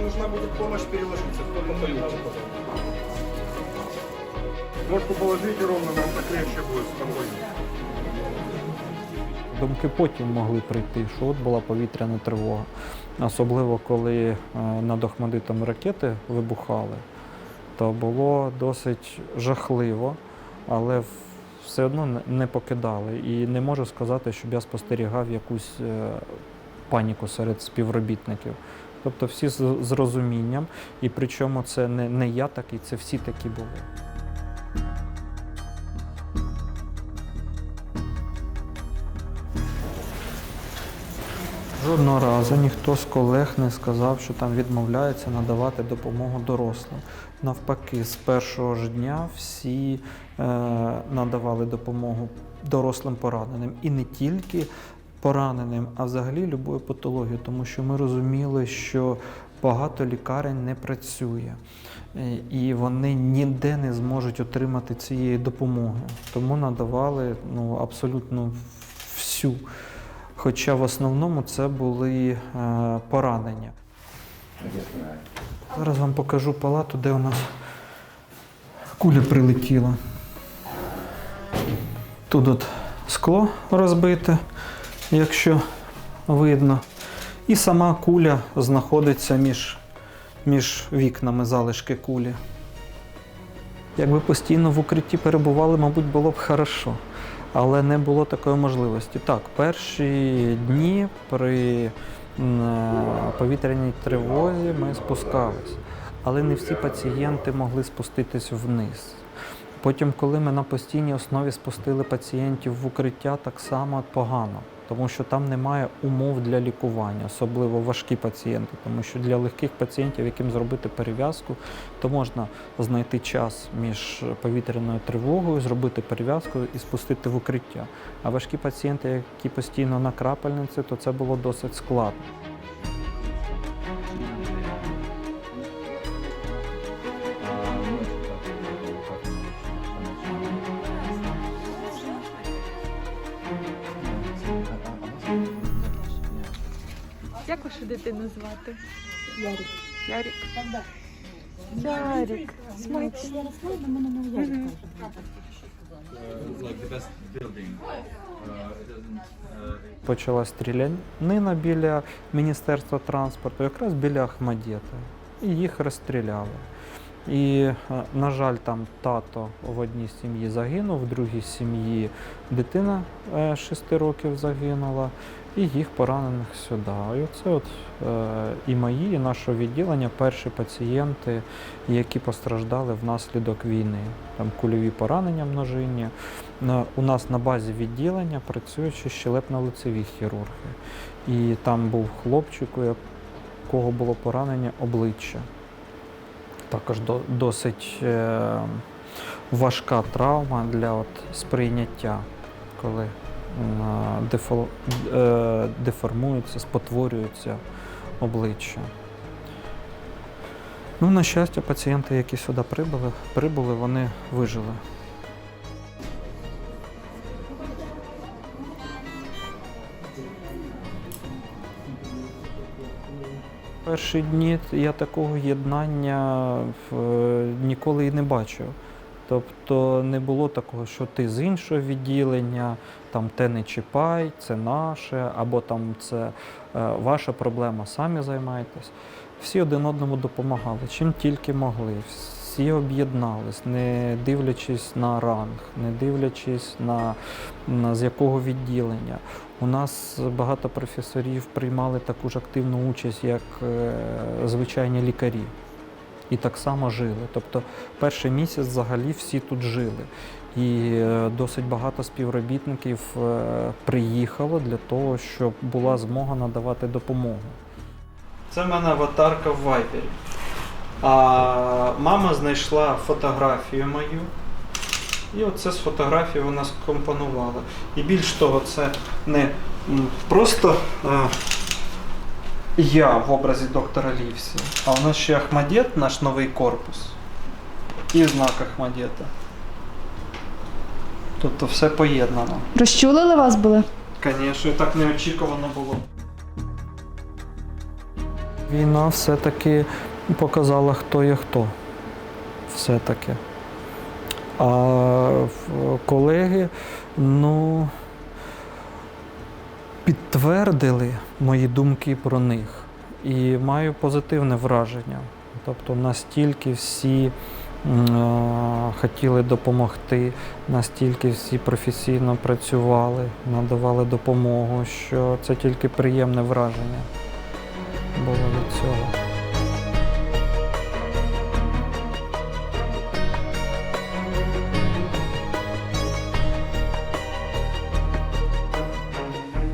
вам нужна будет помощь, переложиться, кто-то полетит. Ножку положите ровно, нам так легче будет спокойнее. Думки потім могли прийти, що от була повітряна тривога. Особливо коли е, над Охмадитом ракети вибухали, то було досить жахливо, але все одно не- не покидали. І не можу сказати, щоб я спостерігав якусь е, паніку серед співробітників. Тобто всі з розумінням, і причому це не, не я такий, це всі такі були. Жодного разу ніхто з колег не сказав, що там відмовляється надавати допомогу дорослим. Навпаки, з першого ж дня всі е, надавали допомогу дорослим пораненим. І не тільки пораненим, а взагалі любою патологією, тому що ми розуміли, що багато лікарень не працює. Е, І вони ніде не зможуть отримати цієї допомоги. Тому надавали ну, абсолютно всю. Хоча в основному це були е, поранення. Зараз вам покажу палату, де у нас куля прилетіла. Тут от скло розбите, якщо видно. І сама куля знаходиться між, між вікнами залишки кулі. Якби постійно в укритті перебували, мабуть, було б хорошо. Але не було такої можливості. Так, перші дні при е, повітряній тривозі ми спускались, але не всі пацієнти могли спуститись вниз. Потім, коли ми на постійній основі спустили пацієнтів в укриття, так само погано, тому що там немає умов для лікування, особливо важкі пацієнти, тому що для легких пацієнтів, яким зробити перев'язку, то можна знайти час між повітряною тривогою, зробити перев'язку і спустити в укриття. А важкі пацієнти, які постійно на крапельниці, то це було досить складно. Як вашу дитину звати? Ярик. Ярик. Ярик. Смачно. Почала стрілянина біля Міністерства транспорту, якраз біля Ахмадєта. І їх розстріляли. І, е, на жаль, там тато в одній сім'ї загинув, в другій сім'ї дитина 6 років загинула, і їх поранених сюди. І оце от е, і мої, і нашого відділення перші пацієнти, які постраждали внаслідок війни. Там кульові поранення множинні. У нас на базі відділення працюють щелепно-лицеві хірурги. І там був хлопчик, у якого було поранення обличчя. Також до, досить е, важка травма для от, сприйняття, коли е, е, деформується, спотворюється обличчя. Ну, на щастя, пацієнти, які сюди прибули, прибули, вони вижили. Перші дні я такого єднання е, ніколи і не бачив. Тобто не було такого, що ти з іншого відділення, там те не чіпай, це наше, або там це е, ваша проблема, самі займайтесь. Всі один одному допомагали, чим тільки могли. Всі об'єднались, не дивлячись на ранг, не дивлячись на, на з якого відділення. У нас багато професорів приймали таку ж активну участь, як е, звичайні лікарі. І так само жили. Тобто перший місяць взагалі всі тут жили. І е, досить багато співробітників е, приїхало для того, щоб була змога надавати допомогу. Це в мене аватарка в Вайбері. А мама знайшла фотографію мою. І оце з фотографії вона скомпонувала. І більш того, це не просто е, я в образі доктора Лівсі, а у нас ще Ахмадєт, наш новий корпус. І знак Ахмадєта. Тобто все поєднано. Розчулили вас були? Звісно, і так неочікувано було. Війна все-таки показала, хто є хто. Все-таки. А колеги, ну, підтвердили мої думки про них. І маю позитивне враження. Тобто настільки всі хотіли допомогти, настільки всі професійно працювали, надавали допомогу, що це тільки приємне враження було від цього.